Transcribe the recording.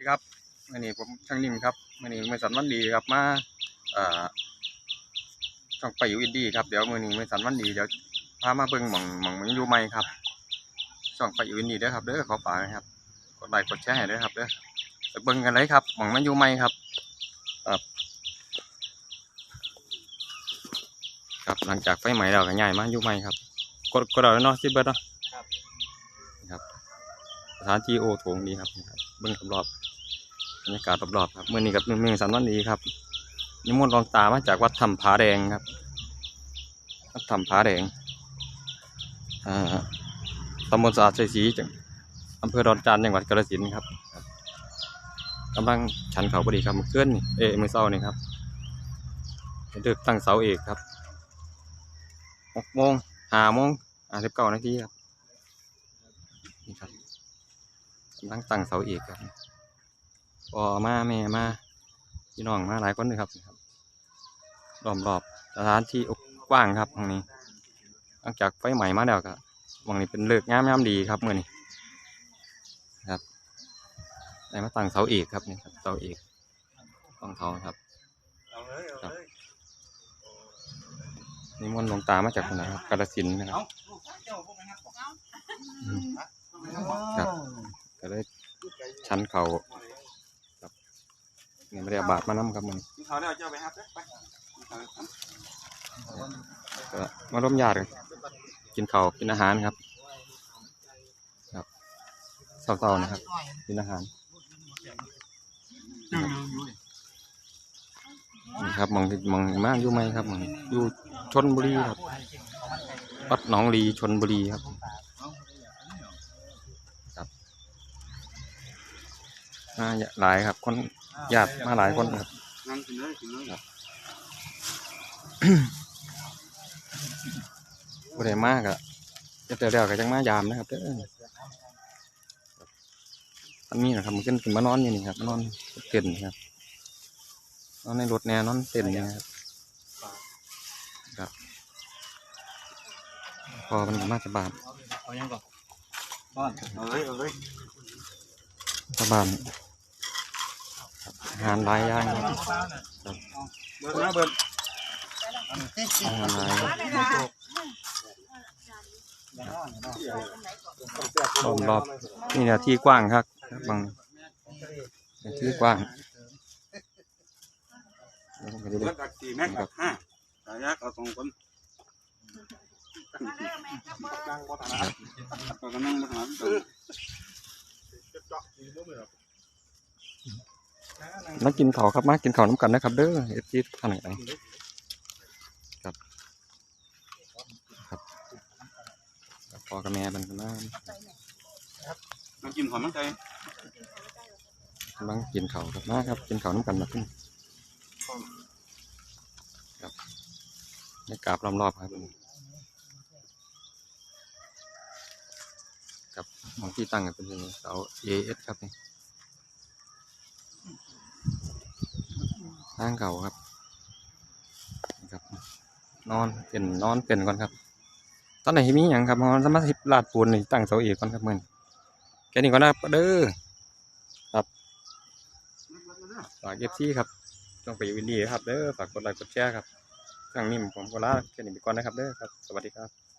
ดีครับวันนี้ผมช่างนิ่มครับวันนี้มือสันวันดีครับมาเอ่อช่องไปอยู่อินดี้ครับเดี๋ยวมือนี้มือสันวันดีเดี๋ยวพามาเบิ่งหม่องหม่องมึงอยู่ใหม่ครับช่องไปอยู่อินดี้เด้อครับเด้อขอฝากนะครับกดไลค์กดแชร์ให้เด้อครับเด้อไปเบิ่งกันเลยครับหม่องมันอยู่ใหม่ครับครับครับหลังจากไฟไหม้แล้วก็ย้ายมาอยู่ใหม่ครับกดกดเอาแล้วเนาะสิเบิดเนาะครับครับสถานที่โอโถงดีครับนี่ครับเบิ่งรอบๆบ รรยากาศรอบๆครับเมื่อนี้กับเมือสันวันดีครับนิมนต์รองตามาจากวัดถ้ำผาแดงครับวัดถ้ำผาแดงอ่าตำบลสะอาดชัยศรีจังอำเภอดอนจานจังหวัดกาฬสินธุ์ครับกำลังฉันเขาพอดีครับมื่อคืนนี่เอ้มือเช้านี่ครับเลือกตั้งเสาเอกครับหกโมงห้าโมงห้าสิบเก้านาทีครับนี่ครับกำลังตั้งเสาเอกครับ พ่อมาแม่มาพี่น้องมาหลายคนเลยครับนี่ครับรอบรอบๆสถานที่กว้างครับตรงนี้หลังจากไฟใหม่มาแล้วก็หวังนี้เป็นเลิกษ์งามงามดีครับเมื่อนี้ครับได้มาตั้งเสาเอกครับนี่ครับเสาเอกของเขาครับเอาเลยเอาเลยนี่มนต์หลวงตามาจากคนไหนครับกาฬสินธุ์นะครับเอาลูกเจ้าพวกนั้นบอกอืมครับก็เลยชั้นเขาครับ นี่ไม่ได้เอาบาทมานํครับมันกินข้าวแล้วเจ้าไปครับไปก็มาร่วมญาติกันกินข้าวกินอาหารครับ ครับเศร้าๆนะครับ กินอาหารนี่ครับมองมองมากอยู่ไหมครับมองอยู่ชนบุรีครับวัดหนองลีชนบุรีครับครับ มาหลายครับ คนญาติมาหลายคนครับนั่งกินเลยกินเลยบ่ได้มากอะจะเดี๋ยวเดียวก็จังมายามนะครับเด้อมันมีนะครับมันขึ้นขึ้นมานอนอยู่นี่ครับมานอนเต็นครับนอนในรถแน่นอนเต็นนะครับครับพอมันก็มาจากบ้านเอายังก่อนบ้านเอาเลยเอาเลย จากบ้านครับอาหารหลายอย่างครับเบิร์นะเบิร์อาหารหลายครับรอบรอบๆนี่เนี่ยที่กว้างครับบางเนี่ยที่กว้างแล้วก็จะเบิได้ร์ดักสี่แม็กกับห้าตายากเอาสองคนก็กำลังมาถามมา กินข้าวครับมากินข้าวน้ำกันนะครับ เด้อเอฟซีทุกท่านเลยครับครับครับพ่อกับแม่มันก็มามากินของมันใจกำลังกินข้าวครับมาครับกินข้าวน้ำกันมาขึ้นครับในกราบรอบๆครับครับมองที่ตั้งกันเป็นเสาเอเอสครับนี่ ทางเก่าครับนี่ครับ นอนเป็นนอนเป็นก่อนครับ ตอนไหนมีอย่างครับนอนสมาธิลาดปูนนี่ตั้งเสาเอกก่อนครับมึงแค่นี้ก่อนนะครับเด้อครับฝากเอฟซีครับต้องไปวินดีครับเด้อฝากกดไลค์กดแชร์ครับครั้งนี้ผมก็ลาแค่นี้ไปก่อนนะครับเด้อครับ สวัสดีครับ